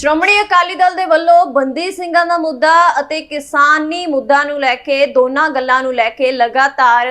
ਸ਼੍ਰੋਮਣੀ ਅਕਾਲੀ ਦਲ ਦੇ ਵੱਲੋਂ ਬੰਦੀ ਸਿੰਘਾਂ ਦਾ ਮੁੱਦਾ ਅਤੇ ਕਿਸਾਨੀ ਮੁੱਦਾ ਨੂੰ ਲੈ ਕੇ, ਦੋਨਾਂ ਗੱਲਾਂ ਨੂੰ ਲੈ ਕੇ ਲਗਾਤਾਰ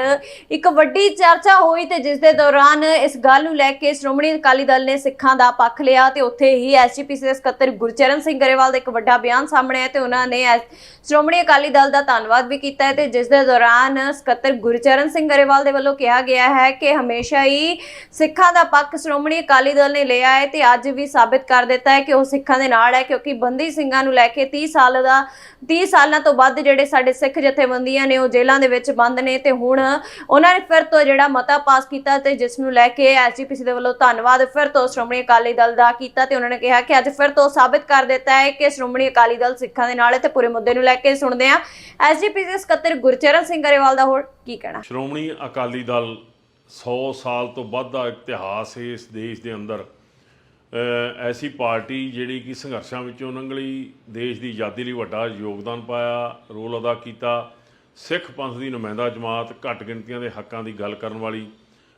ਇੱਕ ਵੱਡੀ ਚਰਚਾ ਹੋਈ ਤੇ ਜਿਸ ਦੇ ਦੌਰਾਨ ਇਸ ਗੱਲ ਨੂੰ ਲੈ ਕੇ ਸ਼੍ਰੋਮਣੀ ਅਕਾਲੀ ਦਲ ਨੇ ਸਿੱਖਾਂ ਦਾ ਪੱਖ ਲਿਆ ਤੇ ਉੱਥੇ ਹੀ ਐਸਜੀਪੀਸੀ ਦੇ ਸਕੱਤਰ ਗੁਰਚਰਨ ਸਿੰਘ ਗਰੇਵਾਲ ਦਾ ਇੱਕ ਵੱਡਾ ਬਿਆਨ ਸਾਹਮਣੇ ਆਇਆ ਤੇ ਉਹਨਾਂ ਨੇ ਐਸ- ਸ਼੍ਰੋਮਣੀ ਅਕਾਲੀ ਦਲ ਦਾ ਧੰਨਵਾਦ ਵੀ ਕੀਤਾ ਹੈ ਤੇ ਜਿਸ ਦੇ ਦੌਰਾਨ ਸਕੱਤਰ ਗੁਰਚਰਨ ਸਿੰਘ ਗਰੇਵਾਲ ਦੇ ਵੱਲੋਂ ਕਿਹਾ ਗਿਆ ਹੈ ਕਿ ਹਮੇਸ਼ਾ ਹੀ ਸਿੱਖਾਂ ਦਾ ਪੱਖ ਸ਼੍ਰੋਮਣੀ ਅਕਾਲੀ ਦਲ ਨੇ ਲਿਆ ਹੈ ਤੇ ਅੱਜ ਵੀ ਸਾਬਿਤ ਕਰ ਦਿੱਤਾ ਹੈ ਕਿ ਉਹ ਸਿੱਖਾਂ ਦੇ ਨਾਲ ਹੈ, ਕਿਉਂਕਿ ਬੰਦੀ ਸਿੰਘਾਂ ਨੂੰ ਲੈ ਕੇ 30 ਸਾਲ ਦਾ 30 ਸਾਲਾਂ ਤੋਂ ਵੱਧ ਜਿਹੜੇ ਸਾਡੇ ਸਿੱਖ ਜਥੇਬੰਦੀਆਂ ਨੇ, ਉਹ ਜੇਲ੍ਹਾਂ ਦੇ ਵਿੱਚ ਬੰਦ ਨੇ ਤੇ ਹੁਣ ਉਹਨਾਂ ਨੇ ਫਿਰ ਤੋਂ ਜਿਹੜਾ ਮਤਾ ਪਾਸ ਕੀਤਾ ਤੇ ਜਿਸ ਨੂੰ ਲੈ ਕੇ ਐਸਜੀਪੀਸੀ ਦੇ ਵੱਲੋਂ ਧੰਨਵਾਦ। ਫਿਰ ਤੋਂ ਸ਼੍ਰੋਮਣੀ ਅਕਾਲੀ ਦਲ ਦਾ ਕੀਤਾ ਤੇ ਉਹਨਾਂ ਨੇ ਕਿਹਾ ਕਿ ਅੱਜ ਫਿਰ ਤੋਂ ਸਾਬਿਤ ਕਰ ਦਿੱਤਾ ਹੈ ਕਿ ਸ਼੍ਰੋਮਣੀ ਅਕਾਲੀ ਦਲ ਸਿੱਖਾਂ ਦੇ ਨਾਲ ਹੈ ਤੇ ਪੂਰੇ ਮੁੱਦੇ ਨੂੰ ਲੈ ਕੇ ਸੁਣਦੇ ਆ ਐਸਜੀਪੀਸੀ ਸਕੱਤਰ ਗੁਰਚਰਨ ਸਿੰਘ ਗਰੇਵਾਲ ਦਾ ਹੋਰ ਕੀ ਕਹਿਣਾ? ਸ਼੍ਰੋਮਣੀ ਅਕਾਲੀ ਦਲ 100 ਸਾਲ ਤੋਂ ਵੱਧ ਦਾ ਇਤਿਹਾਸ ਹੈ ਇਸ ਦੇਸ਼ ਦੇ ਅੰਦਰ। ਐਸੀ ਪਾਰਟੀ ਜਿਹੜੀ ਕਿ ਸੰਘਰਸ਼ਾਂ ਵਿੱਚੋਂ ਲੰਘਲੀ ਦੇਸ਼ ਦੀ ਆਜ਼ਾਦੀ ਲਈ ਵੱਡਾ ਯੋਗਦਾਨ ਪਾਇਆ, ਰੋਲ ਅਦਾ ਕੀਤਾ, ਸਿੱਖ ਪੰਥ ਦੀ ਨੁਮਾਇੰਦਾ ਜਮਾਤ ਘੱਟ ਗਿਣਤੀਆਂ ਦੇ ਹੱਕਾਂ ਦੀ ਗੱਲ ਕਰਨ ਵਾਲੀ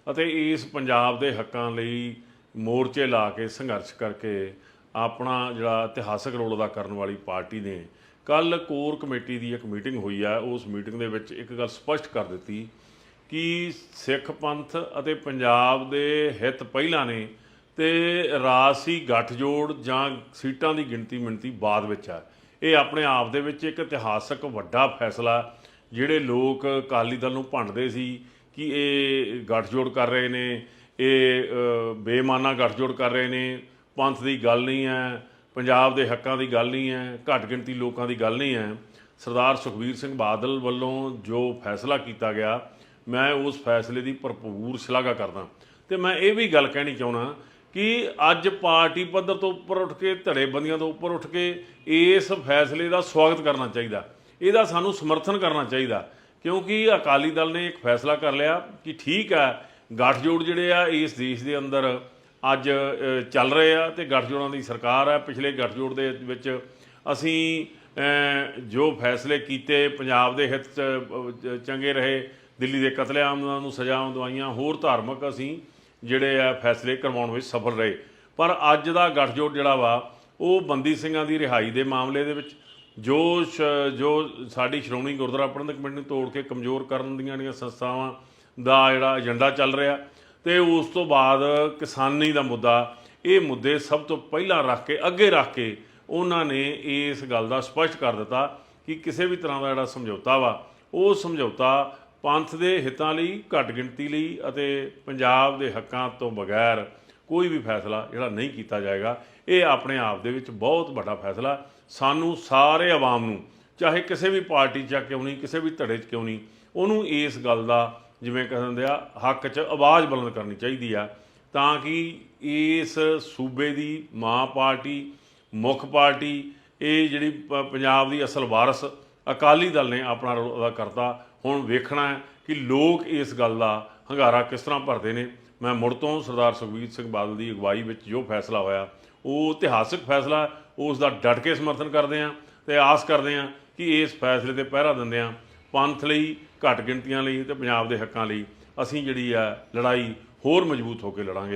ਅਤੇ ਇਸ ਪੰਜਾਬ ਦੇ ਹੱਕਾਂ ਲਈ ਮੋਰਚੇ ਲਾ ਕੇ ਸੰਘਰਸ਼ ਕਰਕੇ ਆਪਣਾ ਜਿਹੜਾ ਇਤਿਹਾਸਕ ਰੋਲ ਅਦਾ ਕਰਨ ਵਾਲੀ ਪਾਰਟੀ ਨੇ ਕੱਲ ਕੋਰ ਕਮੇਟੀ ਦੀ ਇੱਕ ਮੀਟਿੰਗ ਹੋਈ ਹੈ ਉਸ ਮੀਟਿੰਗ ਦੇ ਵਿੱਚ ਇੱਕ ਗੱਲ ਸਪਸ਼ਟ ਕਰ ਦਿੱਤੀ ਕਿ ਸਿੱਖ ਪੰਥ ਅਤੇ ਪੰਜਾਬ ਦੇ ਹਿੱਤ ਪਹਿਲਾਂ ਨੇ ਤੇ ਰਾਜਸੀ ਗੱਠਜੋੜ ਜਾਂ ਸੀਟਾਂ ਦੀ ਗਿਣਤੀ ਮਿਣਤੀ ਬਾਅਦ ਵਿੱਚ ਹੈ ਇਹ ਆਪਣੇ ਆਪ ਦੇ ਵਿੱਚ ਇੱਕ ਇਤਿਹਾਸਕ ਵੱਡਾ ਫੈਸਲਾ ਜਿਹੜੇ ਲੋਕ ਅਕਾਲੀ ਦਲ ਨੂੰ ਭੰਡਦੇ ਸੀ ਕਿ ਇਹ ਗੱਠਜੋੜ ਕਰ ਰਹੇ ਨੇ ਇਹ ਅ, ਬੇਮਾਨਾ ਗੱਠਜੋੜ ਕਰ ਰਹੇ ਨੇ ਪੰਥ ਦੀ ਗੱਲ ਨਹੀਂ ਹੈ ਪੰਜਾਬ ਦੇ ਹੱਕਾਂ ਦੀ ਗੱਲ ਨਹੀਂ ਹੈ ਘੱਟ ਗਿਣਤੀ ਲੋਕਾਂ ਦੀ ਗੱਲ ਨਹੀਂ ਹੈ। ਸਰਦਾਰ ਸੁਖਬੀਰ ਸਿੰਘ ਬਾਦਲ ਵੱਲੋਂ ਜੋ ਫੈਸਲਾ ਕੀਤਾ ਗਿਆ ਮੈਂ ਉਸ ਫੈਸਲੇ ਦੀ ਭਰਪੂਰ ਸ਼ਲਾਘਾ ਕਰਦਾ। ਤੇ ਮੈਂ ਇਹ ਵੀ ਗੱਲ ਕਹਿਣੀ ਚਾਹੁੰਦਾ ਕਿ ਅੱਜ ਪਾਰਟੀ ਪੱਧਰ ਤੋਂ ਉੱਪਰ ਉੱਠ ਕੇ, ਧੜੇਬੰਦੀਆਂ ਤੋਂ ਉੱਪਰ ਉੱਠ ਕੇ ਇਸ ਫੈਸਲੇ ਦਾ ਸਵਾਗਤ ਕਰਨਾ ਚਾਹੀਦਾ। ਇਹਦਾ ਸਾਨੂੰ ਸਮਰਥਨ ਕਰਨਾ ਚਾਹੀਦਾ, ਕਿਉਂਕਿ ਅਕਾਲੀ ਦਲ ਨੇ ਇੱਕ ਫੈਸਲਾ ਕਰ ਲਿਆ ਕਿ ਠੀਕ ਹੈ ਗੱਠਜੋੜ ਜਿਹੜੇ ਆ ਇਸ ਦੇਸ਼ ਦੇ ਅੰਦਰ ਅੱਜ ਚੱਲ ਰਹੇ ਆ ਤੇ ਗੱਠਜੋੜਾਂ ਦੀ ਸਰਕਾਰ ਹੈ ਪਿਛਲੇ ਗੱਠਜੋੜ ਦੇ ਵਿੱਚ ਅਸੀਂ ਜੋ ਫੈਸਲੇ ਕੀਤੇ, ਪੰਜਾਬ ਦੇ ਹਿੱਤ 'ਚ ਚੰਗੇ ਰਹੇ, ਦਿੱਲੀ ਦੇ ਕਤਲੇਆਮ ਨੂੰ ਸਜ਼ਾਵਾਂ ਦਵਾਈਆਂ, ਹੋਰ ਧਾਰਮਿਕ ਅਸੀਂ ਜਿਹੜੇ ਆ ਫੈਸਲੇ ਕਰਵਾਉਣ ਵਿੱਚ ਸਫਲ ਰਹੇ। ਪਰ ਅੱਜ ਦਾ ਗੱਠਜੋੜ ਜਿਹੜਾ ਵਾ, ਉਹ ਬੰਦੀ ਸਿੰਘਾਂ ਦੀ ਰਿਹਾਈ ਦੇ ਮਾਮਲੇ ਦੇ ਵਿੱਚ ਜੋ ਸ਼- ਜੋ ਸਾਡੀ ਸ਼੍ਰੋਮਣੀ ਗੁਰਦੁਆਰਾ ਪ੍ਰਬੰਧਕ ਕਮੇਟੀ ਨੂੰ ਤੋੜ ਕੇ ਕਮਜ਼ੋਰ ਕਰਨ ਦੀਆਂ ਜਿਹੜੀਆਂ ਸੰਸਥਾਵਾਂ ਦਾ ਜਿਹੜਾ ਏਜੰਡਾ ਚੱਲ ਰਿਹਾ। ਤੇ ਉਸ ਤੋਂ ਬਾਅਦ ਕਿਸਾਨੀ ਦਾ ਮੁੱਦਾ, ਇਹ ਮੁੱਦੇ ਸਭ ਤੋਂ ਪਹਿਲਾਂ ਰੱਖ ਕੇ, ਅੱਗੇ ਰੱਖ ਕੇ ਉਹਨਾਂ ਨੇ ਇਸ ਗੱਲ ਦਾ ਸਪਸ਼ਟ ਕਰ ਦਿੱਤਾ ਕਿ ਕਿਸੇ ਵੀ ਤਰ੍ਹਾਂ ਦਾ ਜਿਹੜਾ ਸਮਝੌਤਾ ਵਾ, ਉਹ ਸਮਝੌਤਾ ਪੰਥ ਦੇ ਹਿੱਤਾਂ ਲਈ, ਘੱਟ ਗਿਣਤੀ ਲਈ ਅਤੇ ਪੰਜਾਬ ਦੇ ਹੱਕਾਂ ਤੋਂ ਬਗੈਰ ਕੋਈ ਵੀ ਫੈਸਲਾ ਜਿਹੜਾ ਨਹੀਂ ਕੀਤਾ ਜਾਏਗਾ, ਇਹ ਆਪਣੇ ਆਪ ਦੇ ਵਿੱਚ ਬਹੁਤ ਵੱਡਾ ਫੈਸਲਾ। ਸਾਨੂੰ ਸਾਰੇ ਆਵਾਮ ਨੂੰ, ਚਾਹੇ ਕਿਸੇ ਵੀ ਪਾਰਟੀ 'ਚ ਕਿਉਂ ਨਹੀਂ, ਕਿਸੇ ਵੀ ਧੜੇ 'ਚ ਕਿਉਂ ਨਹੀਂ, ਉਹਨੂੰ ਇਸ ਗੱਲ ਦਾ ਜਿਵੇਂ ਕਹਿੰਦੇ ਆ, ਹੱਕ 'ਚ ਆਵਾਜ਼ ਬੁਲੰਦ ਕਰਨੀ ਚਾਹੀਦੀ ਆ, ਤਾਂ ਕਿ ਇਸ ਸੂਬੇ ਦੀ ਮਾਂ ਪਾਰਟੀ, ਮੁੱਖ ਪਾਰਟੀ, ਇਹ ਜਿਹੜੀ ਪ- ਪੰਜਾਬ ਦੀ ਅਸਲ ਵਾਰਸ ਅਕਾਲੀ ਦਲ ਨੇ ਆਪਣਾ ਰੋਲ ਅਦਾ ਕਰਤਾ। ਹੁਣ ਵੇਖਣਾ ਹੈ ਕਿ ਲੋਕ ਇਸ ਗੱਲ ਦਾ ਹੰਗਾਰਾ ਕਿਸ ਤਰ੍ਹਾਂ ਭਰਦੇ ਨੇ। ਮੈਂ ਮੁੜ ਤੋਂ ਸਰਦਾਰ ਸੁਖਬੀਰ ਸਿੰਘ ਬਾਦਲ ਦੀ ਅਗਵਾਈ ਵਿੱਚ ਜੋ ਫੈਸਲਾ ਹੋਇਆ, ਉਹ ਇਤਿਹਾਸਕ ਫੈਸਲਾ ਉਸ ਦਾ ਡਟ ਕੇ ਸਮਰਥਨ ਕਰਦੇ ਹਾਂ ਤੇ ਆਸ ਕਰਦੇ ਹਾਂ ਕਿ ਇਸ ਫੈਸਲੇ ਤੇ ਪਹਿਰਾ ਦਿੰਦੇ ਹਾਂ ਪੰਥ ਲਈ, ਘੱਟ ਗਿਣਤੀਆਂ ਲਈ ਤੇ ਪੰਜਾਬ ਦੇ ਹੱਕਾਂ ਲਈ। ਅਸੀਂ ਜਿਹੜੀ ਆ ਲੜਾਈ ਹੋਰ ਮਜ਼ਬੂਤ ਹੋ ਕੇ ਲੜਾਂਗੇ।